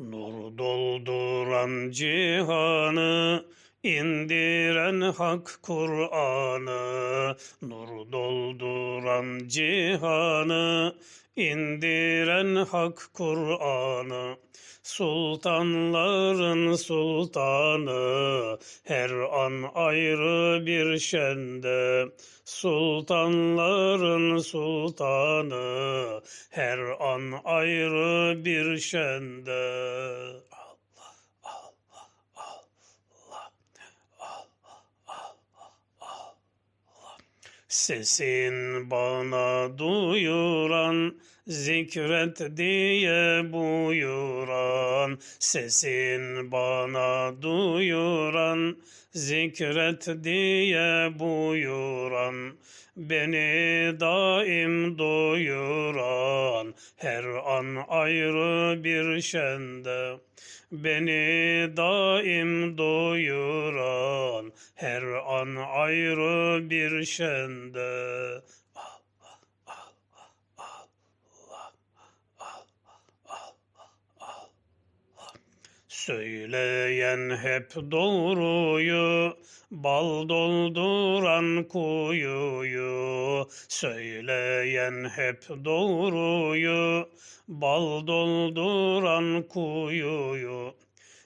Nur dolduran cihanı, indiren hak Kur'an'ı. Nur dolduran cihanı, indiren hak Kur'an'ı. Sultanların sultanı, her an ayrı bir şende. Sultanların sultanı, her an ayrı bir şende. Allah, Allah, Allah, Allah, Allah. Sesin bana duyuran, zikret diye buyuran. Sesin bana duyuran, zikret diye buyuran. Beni daim doyuran, her an ayrı bir şende. Beni daim doyuran, her an ayrı bir şende. Allah, Allah, Allah, Allah, Allah. Söyleyen hep doğruyu, bal dolduran kuyuyu. Söyleyen hep doğruyu, bal dolduran kuyuyu.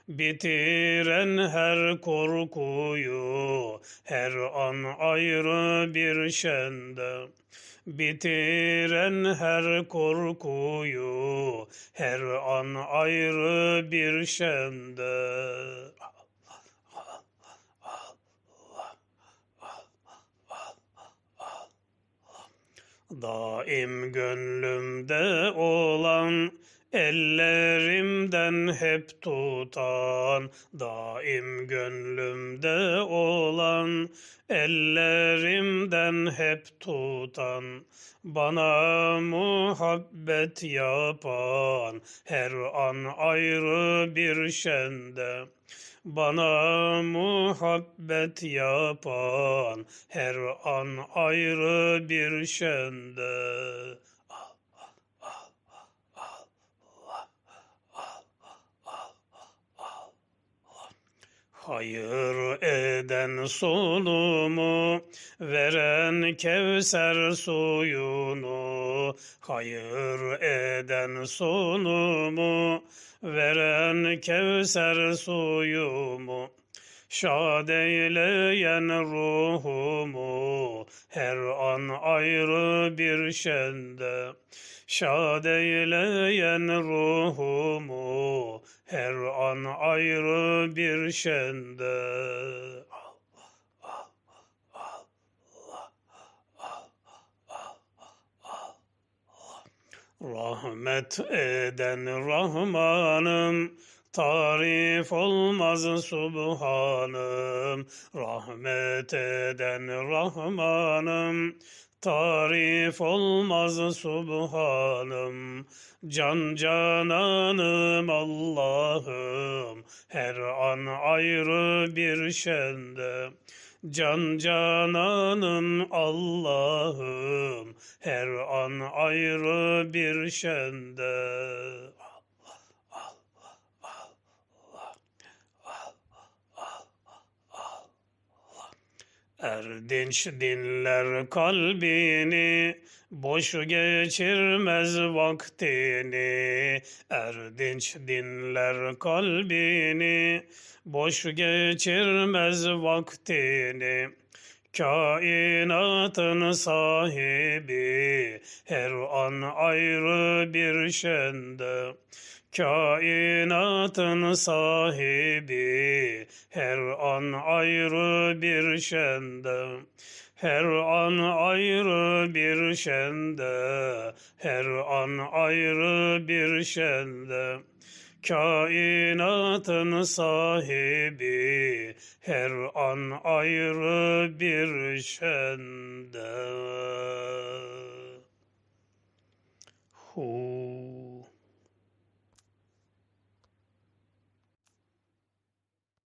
Bitiren her korkuyu, her an ayrı bir şende. Bitiren her korkuyu, her an ayrı bir şende. Daim gönlümde olan, ellerimden hep tutan, daim gönlümde olan, ellerimden hep tutan, bana muhabbet yapan, her an ayrı bir şende. Bana muhabbet yapan, her an ayrı bir şende. Hayır eden solumu, veren Kevser suyunu. Hayır eden solumu, veren Kevser suyumu. Şad eyleyen ruhumu, her an ayrı bir şende. Şad eyleyen ruhumu, her an ayrı bir şende. Rahmet eden Rahmanım, tarif olmaz Subhanım. Rahmet eden Rahmanım, tarif olmaz Subhanım. Can cananım Allah'ım, her an ayrı bir şende. Can cananım Allah'ım, her an ayrı bir şende. Erdinç dinler kalbini, boş geçirmez vaktini. Erdinç dinler kalbini, boş geçirmez vaktini. Kainatın sahibi, her an ayrı bir şende. Kainatın sahibi, her an ayrı bir şende. Her an ayrı bir şende, her an ayrı bir şende. Kainatın sahibi, her an ayrı bir şende. Hu